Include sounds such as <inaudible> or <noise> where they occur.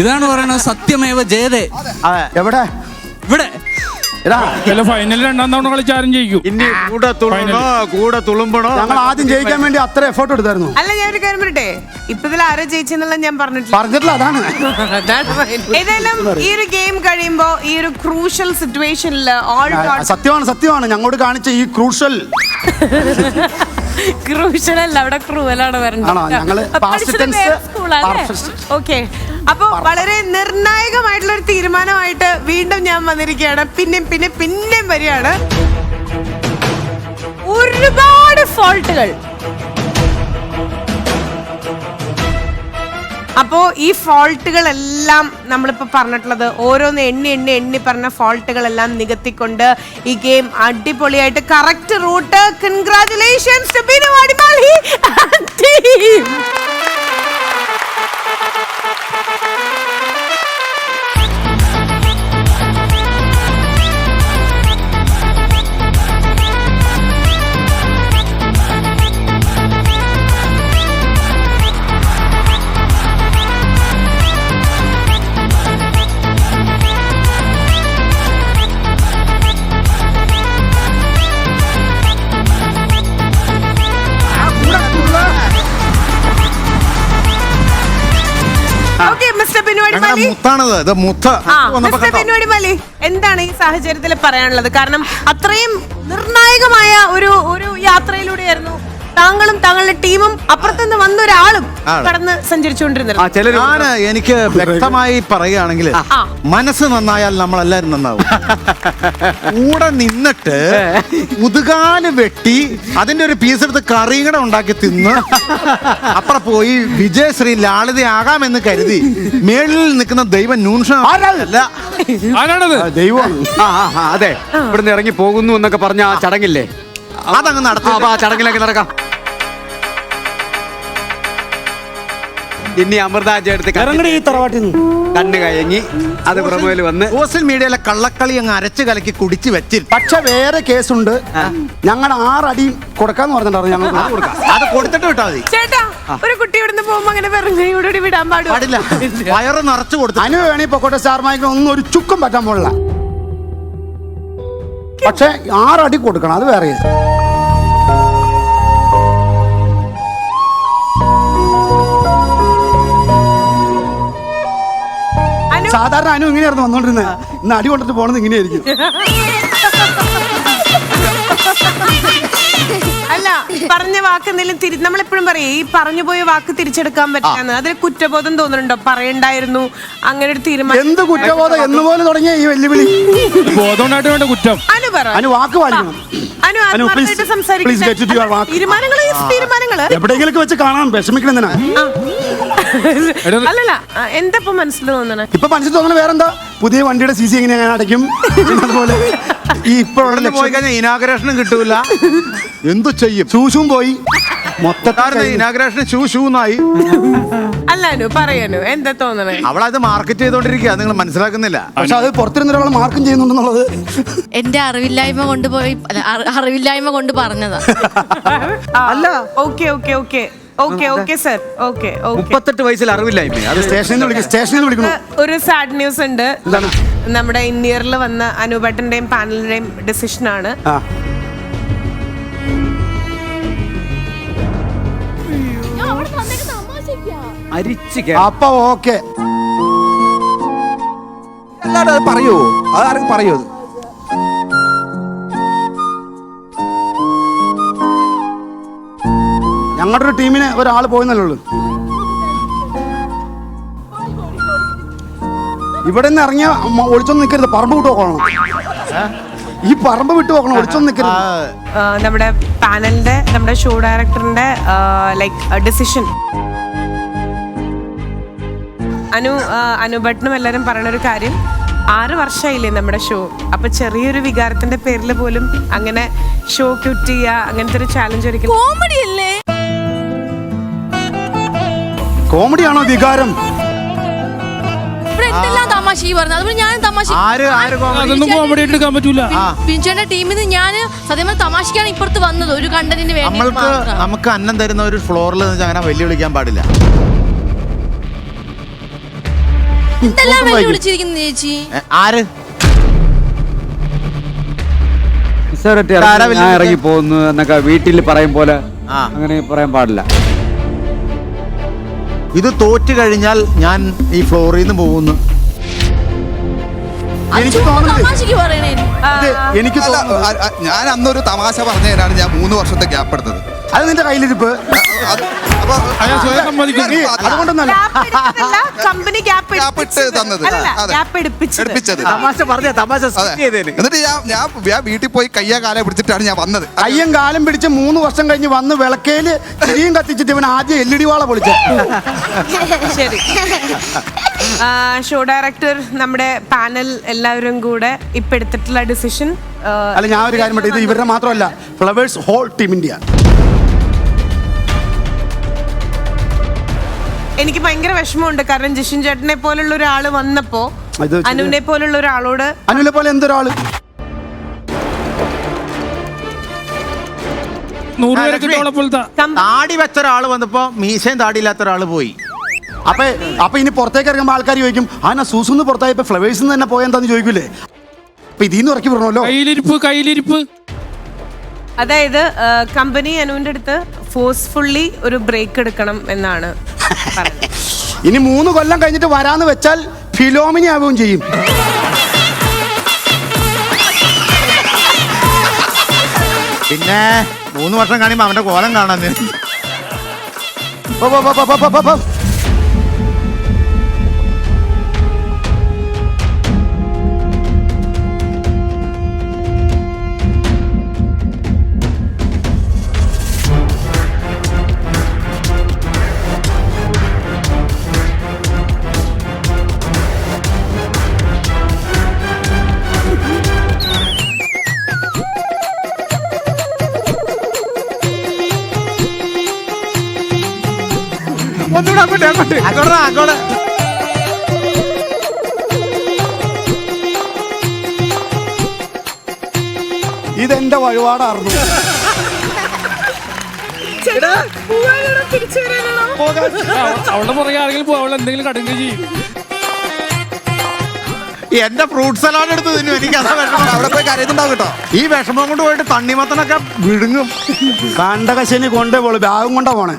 ഇതാണ് പറയുന്നത് സത്യമേവ ജയതേ. എവിടെ? ഇവിടെ. അല്ല രണ്ടാം തവണ കളിച്ചാരും ജയിക്കും. ഇനി കൂടെ തുളുമ്പണോ കൂടെ തുളുമ്പണോ? ഞങ്ങൾ ആദ്യം ജയിക്കാൻ വേണ്ടി അത്ര എഫേർട്ട് എടുത്തായിരുന്നു. അല്ല ഞാൻ ഒരു കാര്യം പറയട്ടെ? ഇപ്പൊ ഇതിൽ ആരാ ജയിച്ചെന്നുള്ള ഞാൻ പറഞ്ഞിട്ടില്ല. പറഞ്ഞിട്ടില്ല അതാണ്. ഏതായാലും ഈ ഒരു ഗെയിം കഴിയുമ്പോ ഈ ഒരു ക്രൂഷ്യൽ സിറ്റുവേഷനിൽ ഓൾ സത്യമാണ് സത്യമാണ്. ഞങ്ങളോട് കാണിച്ച ഈ ക്രൂഷ്യൽ ക്രൂഷ്യൽ അല്ല അവിടെ ക്രൂവലാണ് ആണോ? ഞങ്ങൾ അപ്പൊ വളരെ നിർണായകമായിട്ടുള്ള ഒരു തീരുമാനമായിട്ട് വീണ്ടും ഞാൻ വന്നിരിക്കുകയാണ്. പിന്നെയും പിന്നെ പിന്നെയും വരികയാണ്. ഒരുപാട് ഫോൾട്ടുകൾ. അപ്പോ ഈ ഫോൾട്ടുകളെല്ലാം നമ്മളിപ്പോ പറഞ്ഞിട്ടുള്ളത് ഓരോന്ന് എണ്ണി എണ്ണി എണ്ണി പറഞ്ഞ ഫോൾട്ടുകളെല്ലാം നികത്തിക്കൊണ്ട് ഈ ഗെയിം അടിപൊളിയായിട്ട് correct route. Congratulations to Binu Adimali team എന്താണ് ഈ സാഹചര്യത്തിൽ പറയാനുള്ളത്? കാരണം അത്രയും നിർണായകമായ ഒരു ഒരു യാത്രയിലൂടെയായിരുന്നു താങ്കളും താങ്കളുടെ ടീമും അപ്പുറത്തുനിന്ന് വന്ന ഒരാളും കടന്ന് സഞ്ചരിച്ചുകൊണ്ടിരുന്നത്. ഞാൻ എനിക്ക് വ്യക്തമായി പറയുകയാണെങ്കിൽ മനസ്സ് നന്നായാൽ നമ്മളെല്ലാരും നന്നാവും. <laughs> കൂടെ നിന്നിട്ട് മുതുകാൽ വെട്ടി അതിന്റെ ഒരു പീസ് എടുത്ത് കറിയും കൂടെ ഉണ്ടാക്കി തിന്ന് അപ്പുറം പോയി വിജയശ്രീ ലാളിതയാകാമെന്ന് കരുതി മേളിൽ നിൽക്കുന്ന ദൈവം ന്യൂൻഷൻ അല്ല. ആ, അതെ. ഇവിടുന്ന് ഇറങ്ങി പോകുന്നു എന്നൊക്കെ പറഞ്ഞ ആ ചടങ്ങില്ലേ? അതങ്ങ് നടത്താം ആ ചടങ്ങിലേക്ക് നടക്കാം. ഇനി അമൃതാജ എടുത്ത് ഇറങ്ങടി ഈ തറവാട്ടിൽ നിന്ന്. കണ്ണ് കയങ്ങി. അത് പുറമേൽ വന്ന്. സോഷ്യൽ മീഡിയയിലെ കള്ളക്കളി അങ്ങ് അരച്ച് കലക്കി കുടിച്ച് വെച്ചിൽ. പക്ഷെ വേറെ കേസുണ്ട്. ഞങ്ങൾ ആറടി കൊടുക്കാന്ന് പറഞ്ഞിട്ടുണ്ടായിരുന്നു ഞങ്ങൾ അത് കൊടുത്തിട്ട് വിട്ടാ മതി. ചേട്ടാ ഒരു കുട്ടി ഇവിടുന്ന് പോകുമ്പോ അങ്ങനെ വെറും കൈയോടുകൂടി വിടാൻ പാടില്ല. പാടില്ല വയറ് നിറച്ചു കൊടുത്തു അനു വേണേ പൊക്കോട്ടെ സ്റ്റാർ ഒന്നും ഒരു ചുക്കും പറ്റാൻ പോലുള്ള പക്ഷെ ആറടി കൊടുക്കണം അത് വേറെ കേസ്. സാധാരണ അനു ഇങ്ങനെയായിരുന്നു വന്നോണ്ടിരുന്നത് ഇന്ന് അടി കൊണ്ടിട്ട് പോണത് ഇങ്ങനെയായിരിക്കും. <laughs> പറഞ്ഞ വാക്ക് എന്തെങ്കിലും തിരി നമ്മളെപ്പോഴും പറയും ഈ പറഞ്ഞു പോയ വാക്ക് തിരിച്ചെടുക്കാൻ പറ്റാന്ന് അതിന് കുറ്റബോധം തോന്നുന്നുണ്ടോ? പറയണ്ടായിരുന്നു. അങ്ങനെ ഒരു തീരുമാനം എന്ത് കുറ്റബോധം എന്ന് പോലെ തുടങ്ങിയ ഈ വെല്ലുവിളി? ബോധം ഉണ്ടായിട്ട് വേണ്ട കുറ്റം. അനു പറ. അനു വാക്ക് പാലിക്കണം. അനു ആത്മാർത്ഥമായിട്ട്. തീരുമാനങ്ങൾ തീരുമാനങ്ങൾ. എവിടെയെങ്കിലും വെച്ച് കാണാൻ വിഷമിക്കണം അല്ലല്ല എന്താ ഇപ്പൊ മനസ്സിൽ തോന്നണേ? ഇപ്പൊ മനസ്സിൽ വേറെന്താ? പുതിയ വണ്ടിയുടെ സി സി എങ്ങനെ ഞാൻ അടയ്ക്കും? അതുപോലെ ഈ ഇപ്പോഴുള്ള പോയി കഴിഞ്ഞാൽ ഇനാഗ്രേഷനും കിട്ടൂല. എന്തു ചെയ്യും? സൂസും പോയി. മൊത്തത്തിൽ ഇനാഗ്രേഷൻ ഷൂ ഷൂ എന്നായി അല്ല പറയാനു. എന്താ തോന്നണേ? അവളത് മാർക്കറ്റ് ചെയ്തോണ്ടിരിക്കുക നിങ്ങൾ മനസ്സിലാക്കുന്നില്ല. പക്ഷെ അത് പുറത്തിരുന്ന ഒരാൾ മാർക്കും ചെയ്യുന്നുണ്ടെന്നുള്ളത് എന്റെ അറിവില്ലായ്മ കൊണ്ടുപോയി പോയി അറി- അറിവില്ലായ്മ കൊണ്ട് പറഞ്ഞതാ. അല്ല. Okay okay okay. Okay okay sir. Okay okay. മുപ്പത്തെട്ട് വയസ്സിൽ അറിവില്ലായ്മ. അത് സ്റ്റേഷനിൽ നിന്ന് വിളിക്കും സ്റ്റേഷനിൽ നിന്ന് വിളിക്കണം. ഒരു സാഡ് ന്യൂസ് ഉണ്ട് എന്താണ്? നമ്മുടെ ഇന്നിയറിൽ വന്ന അനുഭട്ടന്റെയും പാനലിന്റെയും ഡിസിഷൻ ആണ് ആ അരിച്ച് അപ്പൊ ഓക്കെ. അല്ലാതെ അത് പറയൂ? അതാരും പറയൂ അത്? ഞങ്ങളുടെ ഒരു ടീമിന് ഒരാൾ പോയെന്നല്ലേ ഉള്ളൂ. ഇവിടെ നിന്ന് ഇറങ്ങിയ ഒളിച്ചൊന്ന് നിൽക്കരുത് പറമ്പ് വിട്ട് പോകണം. ഈ പറമ്പ് വിട്ട് പോകണം ഒളിച്ചൊന്നും നിൽക്കരുത് നമ്മുടെ പാനലിന്റെ നമ്മുടെ ഷോ ഡയറക്ടറിന്റെ ലൈക്ക് ഡിസിഷൻ അനു അനു അനുഭട്ടനും എല്ലാവരും പറയണ ഒരു കാര്യം. ആറ് വർഷമായില്ലേ നമ്മുടെ ഷോ. അപ്പൊ ചെറിയൊരു വികാരത്തിന്റെ പേരിൽ പോലും അങ്ങനെ ഷോ ക്യൂട്ട് ചെയ്യുക അങ്ങനത്തെ ഒരു ചാലഞ്ച് ഒരിക്കലും കോമഡി അല്ലേ? കോമഡിയാണോ വികാരം? ഇവിടെ എന്തെല്ലാം തമാശ ഈ പറഞ്ഞത്? അതുപോലെ ഞാൻ തമാശ ആര് ആര് കോമഡി? അതൊന്നും കോമഡി ആയിട്ട് എടുക്കാൻ പറ്റൂല. പിഞ്ചേട്ടന്റെ ടീമിൽ നിന്ന് ഞാൻ സത്യം പറഞ്ഞാൽ തമാശക്കാണ് ഇപ്പുറത്ത് വന്നത്. ഒരു കണ്ടന്റിന് വേണ്ടി നമ്മൾക്ക് മാത്രം. നമുക്ക് അന്നം തരുന്ന ഒരു ഫ്ലോറിൽ നിന്ന് അങ്ങനെ വെല്ലുവിളിക്കാൻ പാടില്ല. എന്തെല്ലാം ചേച്ചി? ഏ, ആര്? നിസ്സാരമായിട്ട് ഇറങ്ങി- ഞാൻ ഇറങ്ങി പോകുന്നു എന്നൊക്കെ വീട്ടിൽ പറയും പോലെ ആ. അങ്ങനെ പറയാൻ പാടില്ല. ഇത് തോറ്റു കഴിഞ്ഞാൽ ഞാൻ ഈ ഫ്ലോറിൽ നിന്ന് പോകുന്നു എനിക്ക് തോന്നുന്നത് എനിക്ക് തോന്നുന്നത് ഞാൻ അന്നൊരു തമാശ പറഞ്ഞതിനാണ് ഞാൻ മൂന്ന് വർഷത്തെ ഗ്യാപ്പ് എടുത്തത്. അത് നിന്റെ കയ്യിലിരിപ്പ്. അയാൾ സ്വയം സമ്മതിക്കുന്നു. നീ അതുകൊണ്ടൊന്നല്ല കമ്പനി ഗ്യാപ്പ് ഇട്ട് തന്നത്. എടുപ്പിച്ചത്. തമാശ പറഞ്ഞ തമാശ എന്നിട്ട് ഞാൻ ഞാൻ വീട്ടിൽ പോയി കയ്യാ കാലം പിടിച്ചിട്ടാണ് ഞാൻ വന്നത്. കയ്യും കാലം പിടിച്ച് മൂന്ന് വർഷം കഴിഞ്ഞ് വന്ന് വിളക്കേൽ തിരിയും കത്തിച്ചിട്ട് ഇവൻ ആദ്യം എൽ ഇ ഡി വാള പൊളിച്ചു ശരി ഷോ ഡയറക്ടർ നമ്മുടെ പാനൽ എല്ലാവരും കൂടെ ഇപ്പൊ എടുത്തിട്ടുള്ള ഡിസിഷൻ അല്ല ഞാൻ ഒരു കാര്യം ഇത് ഇവരുടെ മാത്രമല്ല ഫ്ലവേഴ്സ് ഹോൾ ടീം ഇന്ത്യ എനിക്ക് ഭയങ്കര വിഷമമുണ്ട്. കാരണം ജിഷിൻ ചേട്ടനെ പോലുള്ള ഒരാൾ വന്നപ്പോ ഇത്. അനുവിനെ പോലുള്ള ഒരാളോട് അനുവിനെ പോലെ എന്തൊരാൾ? നൂറ് ആ, പേരെ ലക്ഷ്മി. കിട്ടോളെ പോലത്തെ. കം- താടി വെച്ച ഒരാൾ വന്നപ്പോ മീശയും താടിയില്ലാത്ത ഒരാൾ പോയി. അപ്പൊ അപ്പൊ ഇനി പുറത്തേക്ക് ഇറങ്ങുമ്പോൾ ആൾക്കാർ ചോദിക്കും ആ സൂസുന്ന് പുറത്തായപ്പോ ഫ്ലവേഴ്സ് തന്നെ പോയെന്താന്ന് ചോദിക്കൂലേ? അപ്പൊ ഇതിന്ന് ഇറക്കി വിടണല്ലോ കയ്യിലിരിപ്പ് കയ്യിലിരിപ്പ്. അതായത് കമ്പനി അനുവിന്റെ അടുത്ത് ഫോഴ്സ്ഫുള്ളി ഒരു ബ്രേക്ക് എടുക്കണം എന്നാണ്. <laughs> ഇനി മൂന്ന് കൊല്ലം കഴിഞ്ഞിട്ട് വരാന്ന് വെച്ചാൽ ഫിലോമിനി ആവുകയും ചെയ്യും. പിന്നെ മൂന്ന് വർഷം കാണുമ്പോ അവന്റെ കോലം കാണാൻ ഒന്നുകൂടെ അങ്ങോട്ട് അങ്ങോട്ട്. അങ്ങോട്ടാ, അങ്ങോട്ട്. ഇതെന്റെ വഴിപാടായിരുന്നു. അവളുടെ പുറകെ ആരെങ്കിലും പോവാ അവൾ എന്തെങ്കിലും കടുങ്ങുകയും ചെയ്യും. എന്റെ ഫ്രൂട്ട് സലാഡ് എടുത്ത് തിന്നു എനിക്ക് അതാ വിഷമം. അവിടെ പോയി കരയുന്നുണ്ടാവും കേട്ടോ. ഈ വിഷമം കൊണ്ട് പോയിട്ട് തണ്ണിമത്തനൊക്കെ വിഴുങ്ങും കണ്ടകശനി കൊണ്ടേ പോളൂ ബാഗും കൊണ്ടാ പോണേ.